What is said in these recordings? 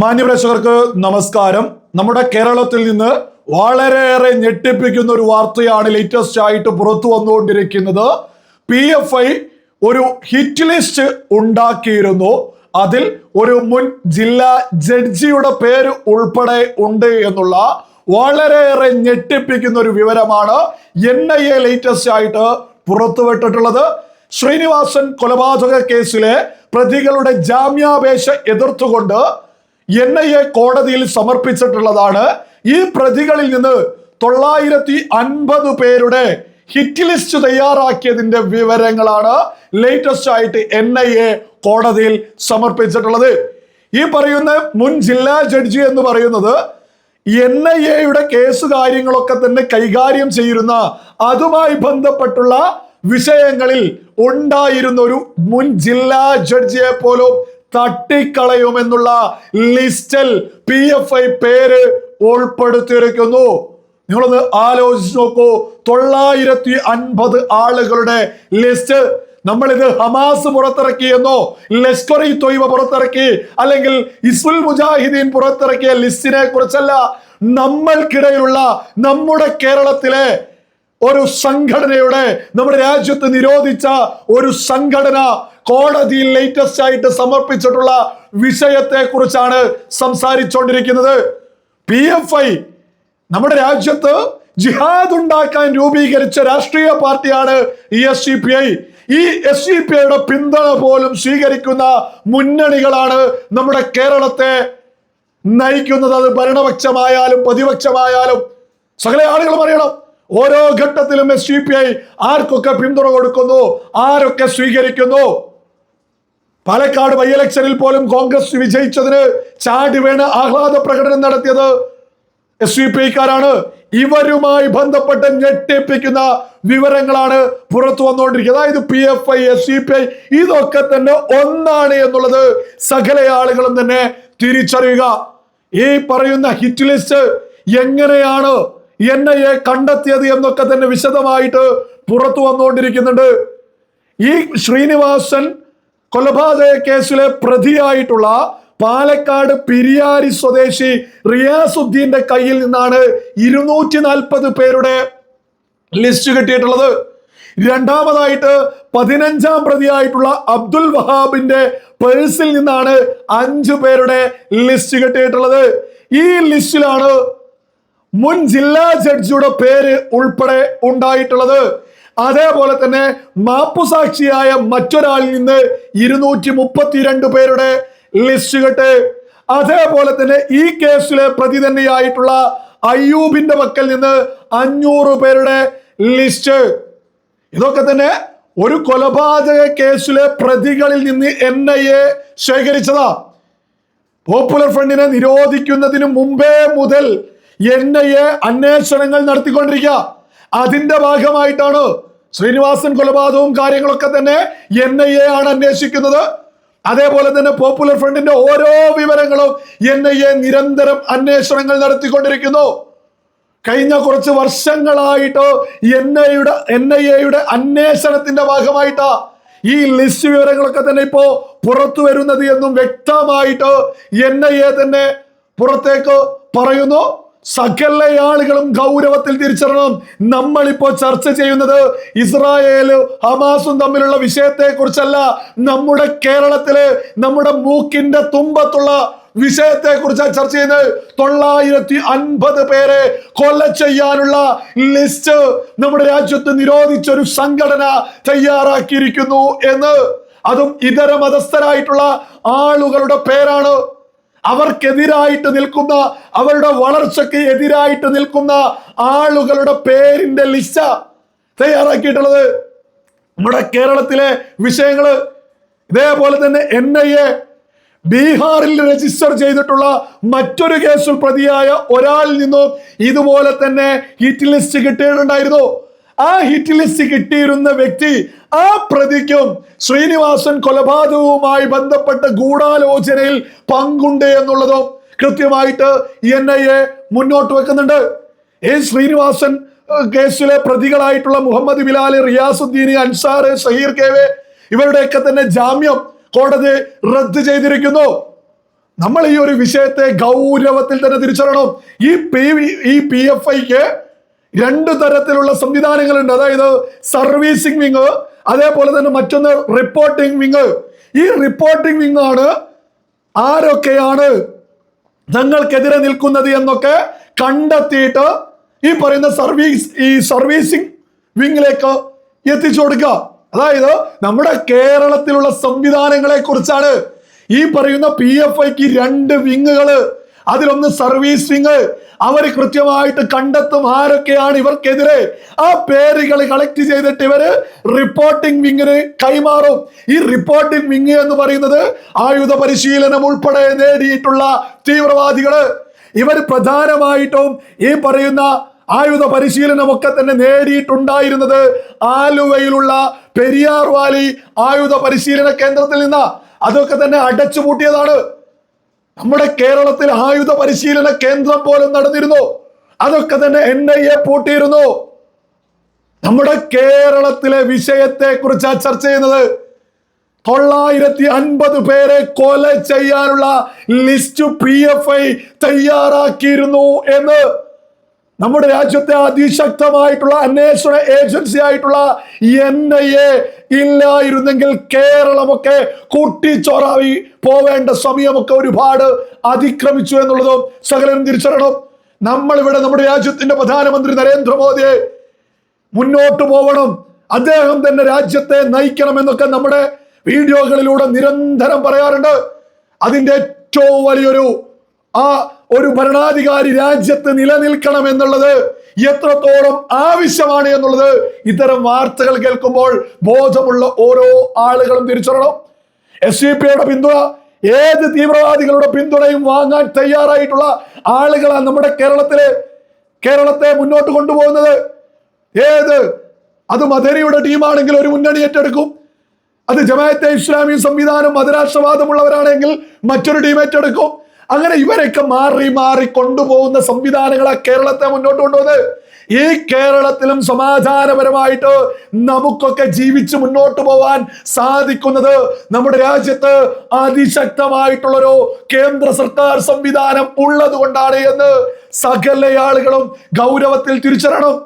മാന്യപ്രേക്ഷകർക്ക് നമസ്കാരം. നമ്മുടെ കേരളത്തിൽ നിന്ന് വളരെയേറെ ഞെട്ടിപ്പിക്കുന്ന ഒരു വാർത്തയാണ് ലേറ്റസ്റ്റ് ആയിട്ട് പുറത്തു വന്നുകൊണ്ടിരിക്കുന്നത്. പി എഫ് ഐ ഒരു ഹിറ്റ് ലിസ്റ്റ് ഉണ്ടാക്കിയിരുന്നു. അതിൽ ഒരു മുൻ ജില്ലാ ജഡ്ജിയുടെ പേര് ഉൾപ്പെടെ ഉണ്ട് എന്നുള്ള വളരെയേറെ ഞെട്ടിപ്പിക്കുന്ന ഒരു വിവരമാണ് എൻ ഐ എ ലേറ്റസ്റ്റ് ആയിട്ട് പുറത്തുവിട്ടിട്ടുള്ളത് ശ്രീനിവാസൻ കൊലപാതക കേസിലെ പ്രതികളുടെ ജാമ്യാപേക്ഷ എതിർത്തുകൊണ്ട് എൻ ഐ എ കോടതിയിൽ സമർപ്പിച്ചിട്ടുള്ളതാണ്. ഈ പ്രതികളിൽ നിന്ന് തൊള്ളായിരത്തി അൻപത് പേരുടെ ഹിറ്റ് ലിസ്റ്റ് തയ്യാറാക്കിയതിന്റെ വിവരങ്ങളാണ് ലേറ്റസ്റ്റ് ആയിട്ട് എൻ ഐ എ കോടതിയിൽ സമർപ്പിച്ചിട്ടുള്ളത്. ഈ പറയുന്ന മുൻ ജില്ലാ ജഡ്ജി എന്ന് പറയുന്നത് എൻ ഐ എയുടെ കേസ് കാര്യങ്ങളൊക്കെ തന്നെ കൈകാര്യം ചെയ്യുന്ന അതുമായി ബന്ധപ്പെട്ടുള്ള വിഷയങ്ങളിൽ ഉണ്ടായിരുന്ന ഒരു മുൻ ജില്ലാ ജഡ്ജിയെ പോലും തട്ടിക്കളയുമെന്നുള്ള ലിസ്റ്റിൽ പി എഫ് ഐ പേര് ഉൾപ്പെടുത്തിയിരിക്കുന്നു. നിങ്ങളൊന്ന് ആലോചിച്ച് നോക്കൂ. തൊള്ളായിരത്തി അൻപത് ആളുകളുടെ ലിസ്റ്റ് നമ്മളിത് ഹമാസ് പുറത്തിറക്കിയെന്നോ ലഷ്കർ ഇ തൊയ്ബ പുറത്തിറക്കി അല്ലെങ്കിൽ ഇസ്മുൽ മുജാഹിദീൻ പുറത്തിറക്കിയ ലിസ്റ്റിനെ കുറിച്ചല്ല നമ്മൾക്കിടയിലുള്ള നമ്മുടെ കേരളത്തിലെ ഒരു സംഘടനയുടെ നമ്മുടെ രാജ്യത്ത് നിരോധിച്ച ഒരു സംഘടന കോടതിയിൽ ലേറ്റസ്റ്റ് ആയിട്ട് സമർപ്പിച്ചിട്ടുള്ള വിഷയത്തെ കുറിച്ചാണ് സംസാരിച്ചുകൊണ്ടിരിക്കുന്നത് പി എഫ് ഐ നമ്മുടെ രാജ്യത്ത് ജിഹാദ് ഉണ്ടാക്കാൻ രൂപീകരിച്ച രാഷ്ട്രീയ പാർട്ടിയാണ് ഈ എസ് സി പി ഐ ഈ എസ് സി പി ഐയുടെ പിന്തുണ പോലും സ്വീകരിക്കുന്ന മുന്നണികളാണ് നമ്മുടെ കേരളത്തെ നയിക്കുന്നത്. അത് ഭരണപക്ഷമായാലും പ്രതിപക്ഷമായാലും. സകല ആളുകൾ അറിയണം. ഓരോ ഘട്ടത്തിലും എസ് ഡി പി ഐ ആർക്കൊക്കെ പിന്തുണ കൊടുക്കുന്നു? ആരൊക്കെ സ്വീകരിക്കുന്നു? പാലക്കാട് ബൈ ഇലക്ഷനിൽ പോലും കോൺഗ്രസ് വിജയിച്ചതിന് ചാടി വീണ് ആഹ്ലാദ പ്രകടനം നടത്തിയത് എസ് യു പി ഐക്കാരാണ് ഇവരുമായി ബന്ധപ്പെട്ട് ഞെട്ടിപ്പിക്കുന്ന വിവരങ്ങളാണ് പുറത്തു വന്നുകൊണ്ടിരിക്കുന്നത്. അതായത് P F I S U P I ഇതൊക്കെ തന്നെ ഒന്നാണ് എന്നുള്ളത് സകല ആളുകളും തന്നെ തിരിച്ചറിയുക. ഈ പറയുന്ന ഹിറ്റ് ലിസ്റ്റ് എങ്ങനെയാണ് എൻ എ കണ്ടെത്തിയത് എന്നൊക്കെ തന്നെ വിശദമായിട്ട് പുറത്തു വന്നുകൊണ്ടിരിക്കുന്നുണ്ട്. ഈ ശ്രീനിവാസൻ കൊലപാതക കേസിലെ പ്രതിയായിട്ടുള്ള പാലക്കാട് പിരിയാരി സ്വദേശി റിയാസുദ്ദീന്റെ കയ്യിൽ നിന്നാണ് ഇരുന്നൂറ്റി നാൽപ്പത് പേരുടെ ലിസ്റ്റ് കിട്ടിയിട്ടുള്ളത്. രണ്ടാമതായിട്ട് പതിനഞ്ചാം പ്രതിയായിട്ടുള്ള അബ്ദുൽ വഹാബിന്റെ പേഴ്സിൽ നിന്നാണ് അഞ്ചു പേരുടെ ലിസ്റ്റ് കിട്ടിയിട്ടുള്ളത്. ഈ ലിസ്റ്റിലാണ് മുൻ ജില്ലാ ജഡ്ജിയുടെ പേര് ഉൾപ്പെടെ ഉണ്ടായിട്ടുള്ളത്. അതേപോലെ തന്നെ മാപ്പുസാക്ഷിയായ മറ്റൊരാളിൽ നിന്ന് ഇരുന്നൂറ്റി മുപ്പത്തിരണ്ട് പേരുടെ ലിസ്റ്റ് കെട്ട്. അതേപോലെ തന്നെ ഈ കേസിലെ പ്രതി തന്നെയായിട്ടുള്ള അയ്യൂബിന്റെ പക്കൽ നിന്ന് അഞ്ഞൂറ് പേരുടെ ലിസ്റ്റ്. ഇതൊക്കെ തന്നെ ഒരു കൊലപാതക കേസിലെ പ്രതികളിൽ നിന്ന് എൻ ഐ എ ശേഖരിച്ചതാ. പോപ്പുലർ ഫ്രണ്ടിനെ നിരോധിക്കുന്നതിന് മുമ്പേ മുതൽ എൻ അന്വേഷണങ്ങൾ നടത്തിക്കൊണ്ടിരിക്കുക. അതിന്റെ ഭാഗമായിട്ടാണ് ശ്രീനിവാസൻ കൊലപാതകവും കാര്യങ്ങളൊക്കെ തന്നെ എൻ ആണ് അന്വേഷിക്കുന്നത്. അതേപോലെ തന്നെ പോപ്പുലർ ഫ്രണ്ടിന്റെ ഓരോ വിവരങ്ങളും എൻ ഐ എ നിരന്തരം അന്വേഷണങ്ങൾ നടത്തിക്കൊണ്ടിരിക്കുന്നു. കഴിഞ്ഞ കുറച്ച് വർഷങ്ങളായിട്ട് എൻ ഐയുടെ എൻ ഐ എയുടെ അന്വേഷണത്തിന്റെ ഭാഗമായിട്ടാ ഈ ലിസ്റ്റ് വിവരങ്ങളൊക്കെ തന്നെ ഇപ്പോ പുറത്തു വരുന്നത് എന്നും വ്യക്തമായിട്ട് എൻ ഐ എ തന്നെ പുറത്തേക്ക് പറയുന്നു. സകല ആളുകളും ഗൗരവത്തിൽ തിരിച്ചറിയണം. നമ്മളിപ്പോൾ ചർച്ച ചെയ്യുന്നത് ഇസ്രായേലും ഹമാസും തമ്മിലുള്ള വിഷയത്തെ കുറിച്ചല്ല നമ്മുടെ കേരളത്തിൽ നമ്മുടെ മൂക്കിന്റെ തുമ്പത്തുള്ള വിഷയത്തെ കുറിച്ചാണ് ചർച്ച ചെയ്യുന്നത്. തൊള്ളായിരത്തി അൻപത് പേരെ കൊല ചെയ്യാനുള്ള ലിസ്റ്റ് നമ്മുടെ രാജ്യത്ത് നിരോധിച്ച ഒരു സംഘടന തയ്യാറാക്കിയിരിക്കുന്നു എന്ന്. അതും ഇതര മതസ്ഥരായിട്ടുള്ള ആളുകളുടെ പേരാണ് അവർക്കെതിരായിട്ട് നിൽക്കുന്ന അവരുടെ വളർച്ചയ്ക്ക് എതിരായിട്ട് നിൽക്കുന്ന ആളുകളുടെ പേരിന്റെ ലിസ്റ്റ തയ്യാറാക്കിയിട്ടുള്ളത് നമ്മുടെ കേരളത്തിലെ വിഷയങ്ങൾ. ഇതേപോലെ തന്നെ എൻ ഐ എ ബീഹാറിൽ രജിസ്റ്റർ ചെയ്തിട്ടുള്ള മറ്റൊരു കേസിൽ പ്രതിയായ ഒരാളിൽ നിന്നും ഇതുപോലെ തന്നെ ഹിറ്റ് ലിസ്റ്റ് കിട്ടിയിട്ടുണ്ടായിരുന്നു. ആ ഹിറ്റ് ലിസ്റ്റ് കിട്ടിയിരുന്ന വ്യക്തി ആ പ്രതിക്കും ശ്രീനിവാസൻ കൊലപാതകവുമായി ബന്ധപ്പെട്ട ഗൂഢാലോചനയിൽ പങ്കുണ്ട് എന്നുള്ളതും കൃത്യമായിട്ട് എൻ ഐ എ മുന്നോട്ട് വെക്കുന്നുണ്ട്. ഈ ശ്രീനിവാസൻ കേസിലെ പ്രതികളായിട്ടുള്ള മുഹമ്മദ് ബിലാൽ റിയാസുദ്ദീൻ അൻസാർ സഹീർ കേവെ ഇവരുടെയൊക്കെ തന്നെ ജാമ്യം കോടതി റദ്ദ് ചെയ്തിരിക്കുന്നു. നമ്മൾ ഈ ഒരു വിഷയത്തെ ഗൗരവത്തിൽ തന്നെ തിരിച്ചറിയണം. ഈ പി ഈ പി എഫ് ഐക്ക് രണ്ട് തരത്തിലുള്ള സംവിധാനങ്ങളുണ്ട്. അതായത് സർവീസിംഗ് വിങ് അതേപോലെ തന്നെ മറ്റൊന്ന് റിപ്പോർട്ടിംഗ് വിങ്. ഈ റിപ്പോർട്ടിംഗ് വിങ് ആണ് ആരൊക്കെയാണ് തങ്ങൾക്കെതിരെ നിൽക്കുന്നത് എന്നൊക്കെ കണ്ടെത്തിയിട്ട് ഈ പറയുന്ന സർവീസ് ഈ സർവീസിംഗ് വിങ്ങിലേക്ക് എത്തിച്ചു കൊടുക്കുക. അതായത് നമ്മുടെ കേരളത്തിലുള്ള സംവിധാനങ്ങളെ കുറിച്ചാണ് ഈ പറയുന്ന പി എഫ് ഐക്ക് രണ്ട് വിങ്ങുകൾ അതിലൊന്ന് സർവീസിങ് അവർ കൃത്യമായിട്ട് കണ്ടെത്തും ആരൊക്കെയാണ് ഇവർക്കെതിരെ. ആ പേരുകൾ കളക്ട് ചെയ്തിട്ട് ഇവർ റിപ്പോർട്ടിംഗ് വിങ്ങിന് കൈമാറും. ഈ റിപ്പോർട്ടിംഗ് വിങ് എന്ന് പറയുന്നത് ആയുധ പരിശീലനം ഉൾപ്പെടെ നേടിയിട്ടുള്ള തീവ്രവാദികൾ. ഇവർ പ്രധാനമായിട്ടും ഈ പറയുന്ന ആയുധ പരിശീലനമൊക്കെ തന്നെ നേടിയിട്ടുണ്ടായിരുന്നത് ആലുവയിലുള്ള പെരിയാർ വാലി ആയുധ പരിശീലന കേന്ദ്രത്തിൽ നിന്ന്. അതൊക്കെ തന്നെ അടച്ചുപൂട്ടിയതാണ്. നമ്മുടെ കേരളത്തിൽ ആയുധ പരിശീലന കേന്ദ്രം പോലും നടന്നിരുന്നു. അതൊക്കെ തന്നെ എൻ ഐ എ പൂട്ടിയിരുന്നു. നമ്മുടെ കേരളത്തിലെ വിഷയത്തെ കുറിച്ചാണ് ചർച്ച ചെയ്യുന്നത്? തൊള്ളായിരത്തി അൻപത് പേരെ കൊല ചെയ്യാനുള്ള ലിസ്റ്റ് പി എഫ് ഐ തയ്യാറാക്കിയിരുന്നു എന്ന്. നമ്മുടെ രാജ്യത്തെ അതിശക്തമായിട്ടുള്ള അന്വേഷണ ഏജൻസി ആയിട്ടുള്ള എൻ ഐ എ ഇല്ലായിരുന്നെങ്കിൽ കേരളമൊക്കെ കൂട്ടിച്ചോറാവി പോവേണ്ട സമയമൊക്കെ ഒരുപാട് അതിക്രമിച്ചു എന്നുള്ളതും സകലരും തിരിച്ചറിയണം. നമ്മളിവിടെ നമ്മുടെ രാജ്യത്തിന്റെ പ്രധാനമന്ത്രി നരേന്ദ്രമോദിയെ മുന്നോട്ട് പോകണം അദ്ദേഹം തന്നെ രാജ്യത്തെ നയിക്കണം എന്നൊക്കെ നമ്മുടെ വീഡിയോകളിലൂടെ നിരന്തരം പറയാറുണ്ട്. അതിന്റെ ഏറ്റവും വലിയൊരു ആ ഒരു ഭരണാധികാരി രാജ്യത്ത് നിലനിൽക്കണം എന്നുള്ളത് എത്രത്തോളം ആവശ്യമാണ് എന്നുള്ളത് ഇത്തരം വാർത്തകൾ കേൾക്കുമ്പോൾ ബോധമുള്ള ഓരോ ആളുകളും തിരിച്ചറിയണം. എസ് സി പിയുടെ പിന്തുണ ഏത് തീവ്രവാദികളുടെ പിന്തുണയും വാങ്ങാൻ തയ്യാറായിട്ടുള്ള ആളുകളാണ് നമ്മുടെ കേരളത്തിലെ കേരളത്തെ മുന്നോട്ട് കൊണ്ടുപോകുന്നത്. ഏത്? അത് മദരിയുടെ ടീമാണെങ്കിൽ ഒരു മുന്നണി ഏറ്റെടുക്കും. അത് ജമാഅത്തെ ഇസ്ലാമി സംവിധാനം മതരാഷ്ട്രവാദമുള്ളവരാണെങ്കിൽ മറ്റൊരു ടീം ഏറ്റെടുക്കും. അങ്ങനെ ഇവരൊക്കെ മാറി മാറി കൊണ്ടുപോകുന്ന സംവിധാനങ്ങളാണ് കേരളത്തെ മുന്നോട്ട് കൊണ്ടുപോകുന്നത്. ഈ കേരളത്തിലും സമാധാനപരമായിട്ട് നമുക്കൊക്കെ ജീവിച്ച് മുന്നോട്ട് പോവാൻ സാധിക്കുന്നത് നമ്മുടെ രാജ്യത്ത് അതിശക്തമായിട്ടുള്ളൊരു കേന്ദ്ര സർക്കാർ സംവിധാനം ഉള്ളത് കൊണ്ടാണ് എന്ന് സകല ആളുകളും ഗൗരവത്തിൽ തിരിച്ചറിയണം.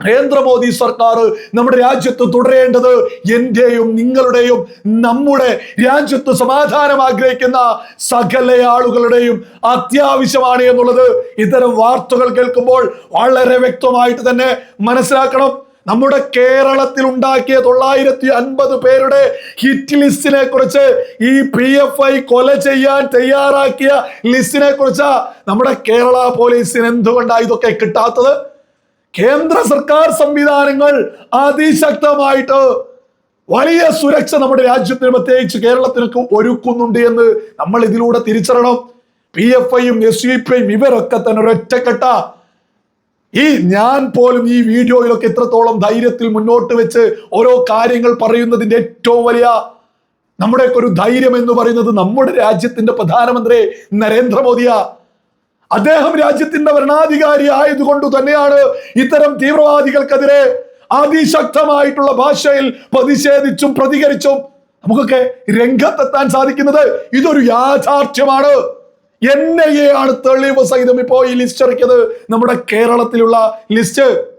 നരേന്ദ്രമോദി സർക്കാർ നമ്മുടെ രാജ്യത്ത് തുടരേണ്ടത് എന്റെയും നിങ്ങളുടെയും നമ്മുടെ രാജ്യത്ത് സമാധാനം ആഗ്രഹിക്കുന്ന സകല ആളുകളുടെയും അത്യാവശ്യമാണ് എന്നുള്ളത് ഇത്തരം വാർത്തകൾ കേൾക്കുമ്പോൾ വളരെ വ്യക്തമായിട്ട് തന്നെ മനസ്സിലാക്കണം. നമ്മുടെ കേരളത്തിൽ ഉണ്ടാക്കിയ തൊള്ളായിരത്തി അൻപത് പേരുടെ ഹിറ്റ് ലിസ്റ്റിനെ കുറിച്ച് ഈ പി എഫ് ഐ കൊല ചെയ്യാൻ തയ്യാറാക്കിയ ലിസ്റ്റിനെ കുറിച്ച് നമ്മുടെ കേരള പോലീസിന് എന്തുകൊണ്ടാണ് ഇതൊക്കെ കിട്ടാത്തത്? കേന്ദ്ര സർക്കാർ സംവിധാനങ്ങൾ അതിശക്തമായിട്ട് വലിയ സുരക്ഷ നമ്മുടെ രാജ്യത്തിന് പ്രത്യേകിച്ച് കേരളത്തിനൊക്കെ ഒരുക്കുന്നുണ്ട് എന്ന് നമ്മൾ ഇതിലൂടെ തിരിച്ചറിയണം. പി എഫ് ഐയും എസ് യു പി ഐയും ഇവരൊക്കെ തന്നെ ഒരൊറ്റക്കെട്ട. ഈ ഞാൻ പോലും ഈ വീഡിയോയിലൊക്കെ എത്രത്തോളം ധൈര്യത്തിൽ മുന്നോട്ട് വെച്ച് ഓരോ കാര്യങ്ങൾ പറയുന്നതിന്റെ ഏറ്റവും വലിയ നമ്മുടെയൊക്കെ ഒരു ധൈര്യം എന്ന് പറയുന്നത് നമ്മുടെ രാജ്യത്തിന്റെ പ്രധാനമന്ത്രി നരേന്ദ്രമോദിയാ. അദ്ദേഹം രാജ്യത്തിന്റെ ഭരണാധികാരി ആയതുകൊണ്ട് തന്നെയാണ് ഇത്തരം തീവ്രവാദികൾക്കെതിരെ അതിശക്തമായിട്ടുള്ള ഭാഷയിൽ പ്രതിഷേധിച്ചും പ്രതികരിച്ചും നമുക്കൊക്കെ രംഗത്തെത്താൻ സാധിക്കുന്നത്. ഇതൊരു യാഥാർത്ഥ്യമാണ്. എൻ ഐ എ ആണ് തെളിവ് സഹിതം ഇപ്പോ ഈ ലിസ്റ്റ് ഇറക്കിയത്. നമ്മുടെ കേരളത്തിലുള്ള ലിസ്റ്റ്.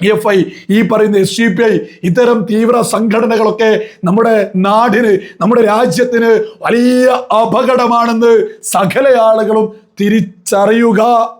എഫ് ഐ ഈ പറയുന്ന എസ് സി പി ഐ ഇത്തരം തീവ്ര സംഘടനകളൊക്കെ നമ്മുടെ നാടിന് നമ്മുടെ രാജ്യത്തിന് വലിയ അപകടമാണെന്ന് സകല ആളുകളും തിരിച്ചറിയുക.